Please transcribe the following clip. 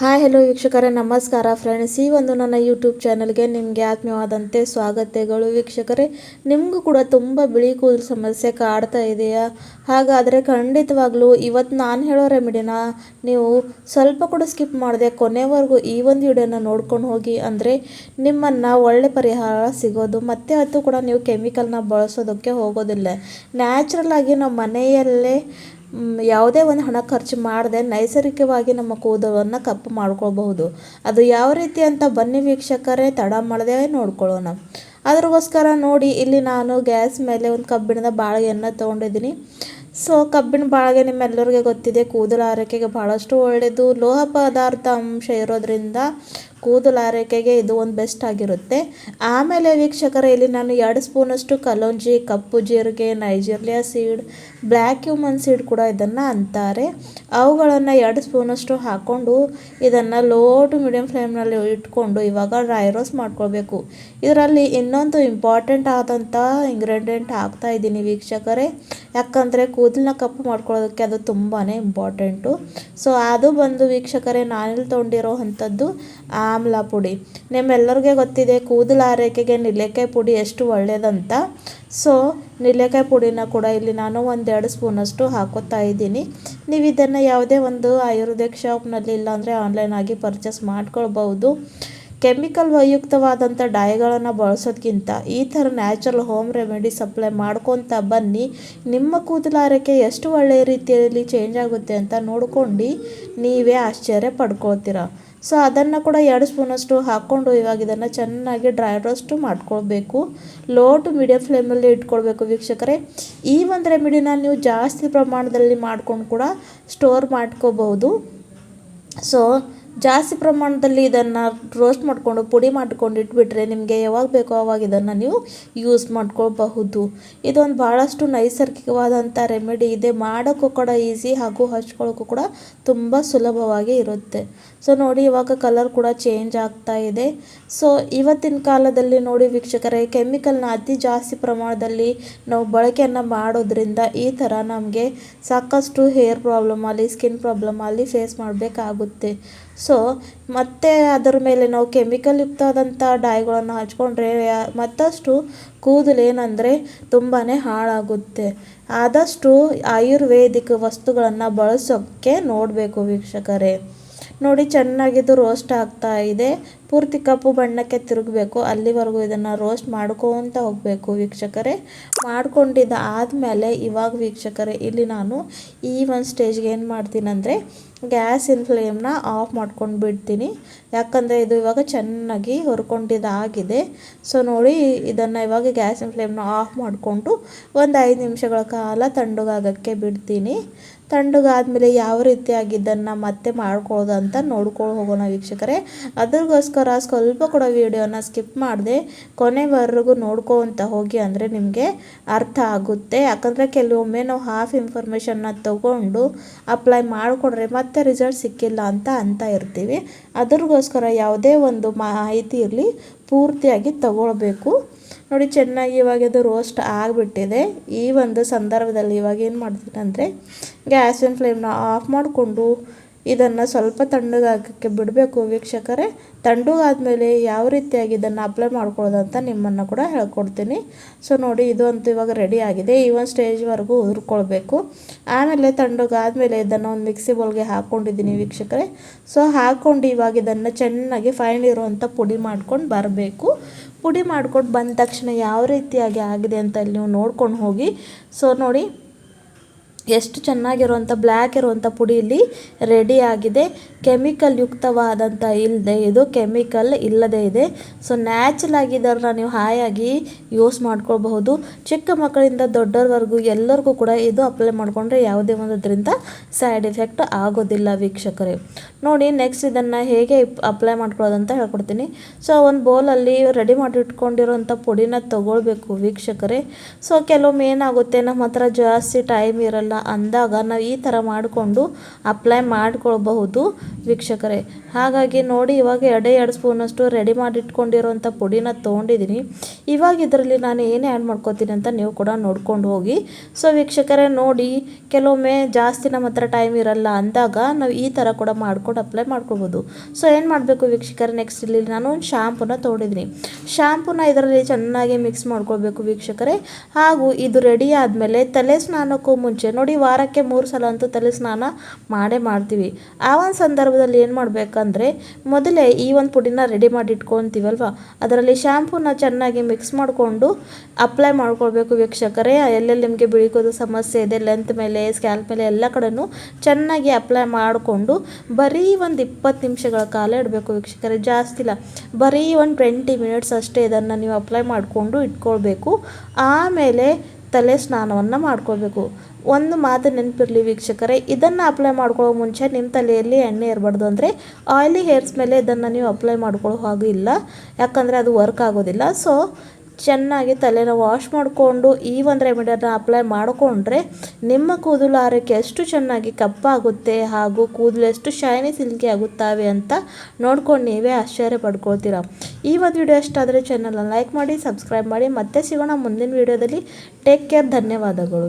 Hi hello ವೀಕ್ಷಕರೇ, ನಮಸ್ಕಾರ friends ಈ ಒಂದು ನನ್ನ ಯೂಟ್ಯೂಬ್ ಚಾನಲ್ಗೆ ನಿಮಗೆ ಆತ್ಮೀಯವಾದಂತೆ ಸ್ವಾಗತಗಳು ವೀಕ್ಷಕರೇ. ನಿಮಗೂ ಕೂಡ ತುಂಬ ಬಿಳಿ ಕೂದಲು ಸಮಸ್ಯೆ ಕಾಡ್ತಾ ಇದೆಯಾ? ಹಾಗಾದರೆ ಖಂಡಿತವಾಗ್ಲೂ ಇವತ್ತು ನಾನು ಹೇಳೋ ರೆಮಿಡಿನ ನೀವು ಸ್ವಲ್ಪ ಕೂಡ ಸ್ಕಿಪ್ ಮಾಡದೆ ಕೊನೆವರೆಗೂ ಈ ಒಂದು ವಿಡಿಯೋನ ನೋಡ್ಕೊಂಡು ಹೋಗಿ ಅಂದರೆ ನಿಮ್ಮನ್ನು ಒಳ್ಳೆ ಪರಿಹಾರ ಸಿಗೋದು, ಮತ್ತೆ ಅದು ಕೂಡ ನೀವು ಕೆಮಿಕಲ್ನ ಬಳಸೋದಕ್ಕೆ ಹೋಗೋದಿಲ್ಲ. ನ್ಯಾಚುರಲ್ ಆಗಿ ನಾವು ಮನೆಯಲ್ಲೇ ಯಾವುದೇ ಒಂದು ಹಣ ಖರ್ಚು ಮಾಡದೆ ನೈಸರ್ಗಿಕವಾಗಿ ನಮ್ಮ ಕೂದಲನ್ನು ಕಪ್ಪು ಮಾಡ್ಕೊಳ್ಬಹುದು. ಅದು ಯಾವ ರೀತಿ ಅಂತ ಬನ್ನಿ ವೀಕ್ಷಕರೇ, ತಡ ಮಾಡದೆ ನೋಡ್ಕೊಳ್ಳೋಣ. ಅದ್ರಗೋಸ್ಕರ ನೋಡಿ, ಇಲ್ಲಿ ನಾನು ಗ್ಯಾಸ್ ಮೇಲೆ ಒಂದು ಕಬ್ಬಿಣದ ಬಾಳೆಯನ್ನು ತೊಗೊಂಡಿದ್ದೀನಿ. ಸೊ, ಕಬ್ಬಿಣ ಬಾಳಿಗೆ ನಿಮ್ಮೆಲ್ಲರಿಗೆ ಗೊತ್ತಿದೆ, ಕೂದಲು ಆರೈಕೆಗೆ ಭಾಳಷ್ಟು ಒಳ್ಳೆಯದು. ಲೋಹ ಪದಾರ್ಥ ಅಂಶ ಇರೋದ್ರಿಂದ ಕೂದಲು ಆರೈಕೆಗೆ ಇದು ಒಂದು ಬೆಸ್ಟ್ ಆಗಿರುತ್ತೆ. ಆಮೇಲೆ ವೀಕ್ಷಕರೇ, ಇಲ್ಲಿ ನಾನು ಎರಡು ಸ್ಪೂನಷ್ಟು ಕಲೋಂಜಿ, ಕಪ್ಪು ಜೀರಿಗೆ, Nigeria seed, black cumin seed ಕೂಡ ಇದನ್ನು ಅಂತಾರೆ. ಅವುಗಳನ್ನು ಎರಡು ಸ್ಪೂನಷ್ಟು ಹಾಕ್ಕೊಂಡು ಇದನ್ನು ಲೋ ಟು ಮೀಡಿಯಮ್ ಫ್ಲೇಮ್ನಲ್ಲಿ ಇಟ್ಕೊಂಡು ಇವಾಗ ಡ್ರೈ ರೋಸ್ಟ್ ಮಾಡ್ಕೊಳ್ಬೇಕು. ಇದರಲ್ಲಿ ಇನ್ನೊಂದು ಇಂಪಾರ್ಟೆಂಟ್ ಆದಂಥ ಇಂಗ್ರೀಡಿಯೆಂಟ್ ಹಾಕ್ತಾ ಇದ್ದೀನಿ ವೀಕ್ಷಕರೇ. ಯಾಕಂದರೆ ಕೂದಲನ್ನ ಕಪ್ಪು ಮಾಡ್ಕೊಳ್ಳೋದಕ್ಕೆ ಅದು ತುಂಬಾ ಇಂಪಾರ್ಟೆಂಟು. ಸೊ, ಅದು ಬಂದು ವೀಕ್ಷಕರೇ, ನಾನಿಲ್ಲಿ ತೊಗೊಂಡಿರೋ ಅಂಥದ್ದು ಆಮ್ಲ ಪುಡಿ. ನಿಮ್ಮೆಲ್ಲರಿಗೆ ಗೊತ್ತಿದೆ, ಕೂದಲ ಆರೈಕೆಗೆ ನೆಲ್ಲಿಕಾಯಿ ಪುಡಿ ಎಷ್ಟು ಒಳ್ಳೆಯದಂತ ಸೊ, ನೆಲ್ಲಿಕಾಯಿ ಪುಡಿನ ಕೂಡ ಇಲ್ಲಿ ನಾನು ಒಂದೆರಡು ಸ್ಪೂನಷ್ಟು ಹಾಕೋತಾ ಇದ್ದೀನಿ. ನೀವು ಇದನ್ನು ಯಾವುದೇ ಒಂದು ಆಯುರ್ವೇದಿಕ್ ಶಾಪ್ನಲ್ಲಿ ಇಲ್ಲಾಂದರೆ ಆನ್ಲೈನಾಗಿ ಪರ್ಚೇಸ್ ಮಾಡ್ಕೊಳ್ಬೋದು ಕೆಮಿಕಲ್ ವೈಯುಕ್ತವಾದಂಥ ಡಾಯ್ಗಳನ್ನು ಬಳಸೋದ್ಕಿಂತ ಈ ಥರ ನ್ಯಾಚುರಲ್ ಹೋಮ್ ರೆಮಿಡಿ ಸಪ್ಲೈ ಮಾಡ್ಕೊತ ಬನ್ನಿ. ನಿಮ್ಮ ಕೂದಲಾರಕ್ಕೆ ಎಷ್ಟು ಒಳ್ಳೆಯ ರೀತಿಯಲ್ಲಿ ಚೇಂಜ್ ಆಗುತ್ತೆ ಅಂತ ನೋಡ್ಕೊಂಡು ನೀವೇ ಆಶ್ಚರ್ಯ ಪಡ್ಕೊಳ್ತೀರ. ಸೊ ಅದನ್ನು ಕೂಡ ಎರಡು ಸ್ಪೂನಷ್ಟು ಹಾಕ್ಕೊಂಡು ಇವಾಗ ಇದನ್ನು ಚೆನ್ನಾಗಿ ಡ್ರೈ ರೋಸ್ಟು ಮಾಡ್ಕೊಳ್ಬೇಕು. ಲೋ ಟು ಮೀಡಿಯಮ್ ಫ್ಲೇಮಲ್ಲಿ ಇಟ್ಕೊಳ್ಬೇಕು ವೀಕ್ಷಕರೇ. ಈ ಒಂದು ರೆಮಿಡಿನ ನೀವು ಜಾಸ್ತಿ ಪ್ರಮಾಣದಲ್ಲಿ ಮಾಡ್ಕೊಂಡು ಕೂಡ ಸ್ಟೋರ್ ಮಾಡ್ಕೋಬಹುದು. ಸೊ ಜಾಸ್ತಿ ಪ್ರಮಾಣದಲ್ಲಿ ಇದನ್ನು ರೋಸ್ಟ್ ಮಾಡಿಕೊಂಡು ಪುಡಿ ಮಾಡ್ಕೊಂಡು ಇಟ್ಬಿಟ್ರೆ ನಿಮಗೆ ಯಾವಾಗ ಬೇಕೋ ಆವಾಗ ಇದನ್ನು ನೀವು ಯೂಸ್ ಮಾಡ್ಕೊಳ್ಬಹುದು. ಇದೊಂದು ಭಾಳಷ್ಟು ನೈಸರ್ಗಿಕವಾದಂಥ ರೆಮಿಡಿ ಇದೆ ಮಾಡೋಕ್ಕೂ ಕೂಡ ಈಸಿ ಹಾಗೂ ಹಚ್ಕೊಳ್ಳೋಕ್ಕೂ ಕೂಡ ತುಂಬ ಸುಲಭವಾಗಿ ಇರುತ್ತೆ. ಸೊ ನೋಡಿ ಇವಾಗ ಕಲರ್ ಕೂಡ ಚೇಂಜ್ ಆಗ್ತಾ ಇದೆ. ಸೊ ಇವತ್ತಿನ ಕಾಲದಲ್ಲಿ ನೋಡಿ ವೀಕ್ಷಕರೇ ಕೆಮಿಕಲ್ನ ಅತಿ ಜಾಸ್ತಿ ಪ್ರಮಾಣದಲ್ಲಿ ನಾವು ಬಳಕೆಯನ್ನು ಮಾಡೋದ್ರಿಂದ ಈ ಥರ ನಮಗೆ ಸಾಕಷ್ಟು ಹೇರ್ ಪ್ರಾಬ್ಲಮ್ ಆಗಲಿ ಸ್ಕಿನ್ ಪ್ರಾಬ್ಲಮ್ ಆಗಲಿ ಫೇಸ್ ಮಾಡಬೇಕಾಗುತ್ತೆ. ಸೊ ಮತ್ತೆ ಅದರ ಮೇಲೆ ನಾವು ಕೆಮಿಕಲ್ ಯುಕ್ತವಾದಂಥ ಡಾಯ್ಗಳನ್ನು ಹಚ್ಕೊಂಡ್ರೆ, ಮತ್ತಷ್ಟು ಕೂದಲು ಏನಂದರೆ ತುಂಬಾ ಹಾಳಾಗುತ್ತೆ. ಆದಷ್ಟು ಆಯುರ್ವೇದಿಕ್ ವಸ್ತುಗಳನ್ನು ಬಳಸೋಕ್ಕೆ ನೋಡಬೇಕು ವೀಕ್ಷಕರೇ. ನೋಡಿ, ಚೆನ್ನಾಗಿದ್ದು ರೋಸ್ಟ್ ಆಗ್ತಾ ಇದೆ. ಪೂರ್ತಿ ಕಪ್ಪು ಬಣ್ಣಕ್ಕೆ ತಿರುಗಬೇಕು. ಅಲ್ಲಿವರೆಗೂ ಇದನ್ನು ರೋಸ್ಟ್ ಮಾಡ್ಕೊತ ಹೋಗಬೇಕು ವೀಕ್ಷಕರೇ. ಮಾಡ್ಕೊಂಡಿದ್ದ ಆದಮೇಲೆ ಇವಾಗ ವೀಕ್ಷಕರೇ, ಇಲ್ಲಿ ನಾನು ಈ ಒಂದು ಸ್ಟೇಜ್ಗೆ ಏನು ಮಾಡ್ತೀನಿ ಅಂದರೆ ಗ್ಯಾಸಿನ ಫ್ಲೇಮ್ನ ಆಫ್ ಮಾಡ್ಕೊಂಡು ಬಿಡ್ತೀನಿ. ಯಾಕಂದರೆ ಇದು ಇವಾಗ ಚೆನ್ನಾಗಿ ಹೊರ್ಕೊಂಡಿದ್ದಾಗಿದೆ ಸೊ ನೋಡಿ, ಇದನ್ನು ಇವಾಗ ಗ್ಯಾಸಿನ ಫ್ಲೇಮ್ನ ಆಫ್ ಮಾಡಿಕೊಂಡು ಒಂದು ಐದು ನಿಮಿಷಗಳ ಕಾಲ ತಣ್ಣಗಾಗಕ್ಕೆ ಬಿಡ್ತೀನಿ. ತಣ್ಣಗಾದ್ಮೇಲೆ ಯಾವ ರೀತಿಯಾಗಿ ಇದನ್ನು ಮತ್ತೆ ಮಾಡ್ಕೊಳ್ಳೋದು ಅಂತ ನೋಡ್ಕೊಂಡು ಹೋಗೋಣ ವೀಕ್ಷಕರೇ. ಅದ್ರಗೋಸ್ಕರ ಸ್ವಲ್ಪ ಕೂಡ ವಿಡಿಯೋನ ಸ್ಕಿಪ್ ಮಾಡಿದೆ ಕೊನೆವರೆಗೂ ನೋಡ್ಕೊತ ಹೋಗಿ ಅಂದರೆ ನಿಮಗೆ ಅರ್ಥ ಆಗುತ್ತೆ. ಯಾಕಂದರೆ ಕೆಲವೊಮ್ಮೆ ನಾವು ಹಾಫ್ ಇನ್ಫಾರ್ಮೇಷನ್ನ ತಗೊಂಡು ಅಪ್ಲೈ ಮಾಡಿಕೊಂಡ್ರೆ ಮತ್ತೆ ರಿಸಲ್ಟ್ ಸಿಕ್ಕಿಲ್ಲ ಅಂತ ಅಂತ ಇರ್ತೀವಿ. ಅದ್ರಗೋಸ್ಕರ ಯಾವುದೇ ಒಂದು ಮಾಹಿತಿ ಇರಲಿ ಪೂರ್ತಿಯಾಗಿ ತಗೊಳ್ಬೇಕು. ನೋಡಿ ಚೆನ್ನಾಗಿ ಇವಾಗ ಅದು ರೋಸ್ಟ್ ಆಗಿಬಿಟ್ಟಿದೆ. ಈ ಒಂದು ಸಂದರ್ಭದಲ್ಲಿ ಇವಾಗ ಏನು ಮಾಡ್ತೀನಿ ಅಂದರೆ ಗ್ಯಾಸಿನ ಫ್ಲೇಮ್ನ ಆಫ್ ಮಾಡಿಕೊಂಡು ಇದನ್ನು ಸ್ವಲ್ಪ ತಣ್ಣಗಾಗಕ್ಕೆ ಬಿಡಬೇಕು ವೀಕ್ಷಕರೇ. ತಣ್ಣಗಾದ್ಮೇಲೆ ಯಾವ ರೀತಿಯಾಗಿ ಇದನ್ನು ಅಪ್ಲೈ ಮಾಡ್ಕೊಳ್ಳೋದು ಅಂತ ನಿಮ್ಮನ್ನು ಕೂಡ ಹೇಳ್ಕೊಡ್ತೀನಿ. ಸೊ ನೋಡಿ, ಇದು ಅಂತೂ ಇವಾಗ ರೆಡಿ ಆಗಿದೆ. ಈ ಒಂದು ಸ್ಟೇಜ್ವರೆಗೂ ಹುರ್ಕೊಳ್ಬೇಕು. ಆಮೇಲೆ ತಣ್ಣಗಾದ್ಮೇಲೆ ಇದನ್ನು ಒಂದು ಮಿಕ್ಸಿ ಬೌಲ್ಗೆ ಹಾಕ್ಕೊಂಡಿದ್ದೀನಿ ವೀಕ್ಷಕರೇ. ಸೊ ಹಾಕ್ಕೊಂಡು ಇವಾಗ ಇದನ್ನು ಚೆನ್ನಾಗಿ ಫೈನ್ ಇರುವಂಥ ಪುಡಿ ಮಾಡ್ಕೊಂಡು ಬರಬೇಕು. ಪುಡಿ ಮಾಡ್ಕೊಂಡು ಬಂದ ತಕ್ಷಣ ಯಾವ ರೀತಿಯಾಗಿ ಆಗಿದೆ ಅಂತ ಇಲ್ಲಿ ನೀವು ನೋಡ್ಕೊಂಡು ಹೋಗಿ. ಸೊ ನೋಡಿ ಎಷ್ಟು ಚೆನ್ನಾಗಿರುವಂಥ ಬ್ಲ್ಯಾಕ್ ಇರುವಂಥ ಪುಡಿ ಇಲ್ಲಿ ರೆಡಿ ಆಗಿದೆ. ಕೆಮಿಕಲ್ ಯುಕ್ತವಾದಂಥ ಇಲ್ಲದೆ ಇದು ಕೆಮಿಕಲ್ ಇಲ್ಲದೇ ಇದೆ. ಸೊ ನ್ಯಾಚುರಲ್ ಆಗಿ ಇದನ್ನು ನೀವು ಹಾಯಾಗಿ ಯೂಸ್ ಮಾಡ್ಕೊಳ್ಬಹುದು. ಚಿಕ್ಕ ಮಕ್ಕಳಿಂದ ದೊಡ್ಡವರೆಗೂ ಎಲ್ಲರಿಗೂ ಕೂಡ ಇದು ಅಪ್ಲೈ ಮಾಡಿಕೊಂಡ್ರೆ ಯಾವುದೇ ಒಂದು ಅದರಿಂದ ಸೈಡ್ ಎಫೆಕ್ಟ್ ಆಗೋದಿಲ್ಲ ವೀಕ್ಷಕರೇ. ನೋಡಿ ನೆಕ್ಸ್ಟ್ ಇದನ್ನು ಹೇಗೆ ಅಪ್ಲೈ ಮಾಡ್ಕೊಳ್ಳೋದು ಅಂತ ಹೇಳ್ಕೊಡ್ತೀನಿ. ಸೊ ಒಂದು ಬೌಲಲ್ಲಿ ರೆಡಿ ಮಾಡಿ ಇಟ್ಕೊಂಡಿರೋಂಥ ಪುಡಿನ ತಗೊಳ್ಬೇಕು ವೀಕ್ಷಕರೇ. ಸೊ ಕೆಲವೊಮ್ಮೆ ಏನಾಗುತ್ತೆ, ನಮ್ಮ ಹತ್ರ ಜಾಸ್ತಿ ಟೈಮ್ ಇರಲ್ಲ ಅಂದಾಗ ನಾವು ಈ ಥರ ಮಾಡಿಕೊಂಡು ಅಪ್ಲೈ ಮಾಡ್ಕೊಳ್ಬಹುದು ವೀಕ್ಷಕರೇ. ಹಾಗಾಗಿ ನೋಡಿ, ಇವಾಗ ಎರಡೇ ಎರಡು ಸ್ಪೂನಷ್ಟು ರೆಡಿ ಮಾಡಿಟ್ಕೊಂಡಿರೋಂಥ ಪುಡಿನ ತೊಗೊಂಡಿದ್ದೀನಿ. ಇವಾಗ ಇದರಲ್ಲಿ ನಾನು ಏನೇ ಆ್ಯಡ್ ಮಾಡ್ಕೋತೀನಿ ಅಂತ ನೀವು ಕೂಡ ನೋಡ್ಕೊಂಡು ಹೋಗಿ. ಸೊ ವೀಕ್ಷಕರೇ, ನೋಡಿ, ಕೆಲವೊಮ್ಮೆ ಜಾಸ್ತಿ ನಮ್ಮ ಹತ್ರ ಟೈಮ್ ಇರಲ್ಲ ಅಂದಾಗ ನಾವು ಈ ಥರ ಕೂಡ ಮಾಡ್ಕೊಂಡು ಅಪ್ಲೈ ಮಾಡ್ಕೊಬೋದು ಸೊ ಏನು ಮಾಡಬೇಕು ವೀಕ್ಷಕರೇ ನೆಕ್ಸ್ಟ್ ಇಲ್ಲಿ ನಾನು ಒಂದು ಶಾಂಪೂನ ತೊಗೊಂಡಿದ್ದೀನಿ. ಶಾಂಪೂನ ಇದರಲ್ಲಿ ಚೆನ್ನಾಗಿ ಮಿಕ್ಸ್ ಮಾಡ್ಕೊಳ್ಬೇಕು ವೀಕ್ಷಕರೇ. ಹಾಗೂ ಇದು ರೆಡಿ ಆದಮೇಲೆ ತಲೆ ಸ್ನಾನಕ್ಕೂ ಮುಂಚೆ, ನೋಡಿ ವಾರಕ್ಕೆ ಮೂರು ಸಲ ಅಂತೂ ತಲೆ ಸ್ನಾನ ಮಾಡೇ ಮಾಡ್ತೀವಿ. ಆ ಒಂದು ಸಂದರ್ಭದಲ್ಲಿ ಏನು ಮಾಡಬೇಕಂದ್ರೆ, ಮೊದಲೇ ಈ ಒಂದು ಪುಡಿನ ರೆಡಿ ಮಾಡಿ ಇಟ್ಕೊತೀವಲ್ವ? ಅದರಲ್ಲಿ ಶ್ಯಾಂಪೂನ ಚೆನ್ನಾಗಿ ಮಿಕ್ಸ್ ಮಾಡಿಕೊಂಡು ಅಪ್ಲೈ ಮಾಡ್ಕೊಳ್ಬೇಕು ವೀಕ್ಷಕರೇ. ಎಲ್ಲೆಲ್ಲಿ ನಿಮಗೆ ಬಿಳಿಕೋದು ಸಮಸ್ಯೆ ಇದೆ ಲೆಂತ್ ಮೇಲೆ ಸ್ಕ್ಯಾಲ್ ಮೇಲೆ ಎಲ್ಲ ಕಡೆನೂ ಚೆನ್ನಾಗಿ ಅಪ್ಲೈ ಮಾಡಿಕೊಂಡು ಬರೀ ಒಂದು ಇಪ್ಪತ್ತು ನಿಮಿಷಗಳ ಕಾಲ ಇಡಬೇಕು ವೀಕ್ಷಕರೇ. ಜಾಸ್ತಿ ಇಲ್ಲ, ಬರೀ ಒಂದು ಟ್ವೆಂಟಿ ಮಿನಿಟ್ಸ್ ಅಷ್ಟೇ ಇದನ್ನು ನೀವು ಅಪ್ಲೈ ಮಾಡಿಕೊಂಡು ಇಟ್ಕೊಳ್ಬೇಕು. ಆಮೇಲೆ ತಲೆ ಸ್ನಾನವನ್ನು ಮಾಡ್ಕೋಬೇಕು. ಒಂದು ಮಾತು ನೆನಪಿರಲಿ ವೀಕ್ಷಕರೇ, ಇದನ್ನು ಅಪ್ಲೈ ಮಾಡ್ಕೊಳ್ಳೋ ಮುಂಚೆ ನಿಮ್ಮ ತಲೆಯಲ್ಲಿ ಎಣ್ಣೆ ಇರಬಾರ್ದು ಅಂದರೆ ಆಯಿಲಿ ಹೇರ್ಸ್ ಮೇಲೆ ಇದನ್ನು ನೀವು ಅಪ್ಲೈ ಮಾಡ್ಕೊಳ್ಳೋ ಹಾಗೂ ಇಲ್ಲ. ಯಾಕಂದರೆ ಅದು ವರ್ಕ್ ಆಗೋದಿಲ್ಲ. ಸೊ ಚೆನ್ನಾಗಿ ತಲೆನ ವಾಶ್ ಮಾಡಿಕೊಂಡು ಈ ಒಂದು ರೆಮಿಡಿಯನ್ನು ಅಪ್ಲೈ ಮಾಡಿಕೊಂಡ್ರೆ ನಿಮ್ಮ ಕೂದಲು ಆರೋಗ್ಯ ಎಷ್ಟು ಚೆನ್ನಾಗಿ ಕಪ್ಪಾಗುತ್ತೆ ಹಾಗೂ ಕೂದಲು ಎಷ್ಟು ಶೈನಿ ಸಿಲ್ಕಿ ಆಗುತ್ತವೆ ಅಂತ ನೋಡ್ಕೊಂಡು ನೀವೇ ಆಶ್ಚರ್ಯ ಪಡ್ಕೊಳ್ತೀರಾ. ಈ ಒಂದು ವಿಡಿಯೋ ಎಷ್ಟಾದರೆ ಚಾನಲ್ನ ಲೈಕ್ ಮಾಡಿ ಸಬ್ಸ್ಕ್ರೈಬ್ ಮಾಡಿ. ಮತ್ತೆ ಸಿಗೋಣ ಮುಂದಿನ ವಿಡಿಯೋದಲ್ಲಿ ಟೇಕ್ ಕೇರ್ ಧನ್ಯವಾದಗಳು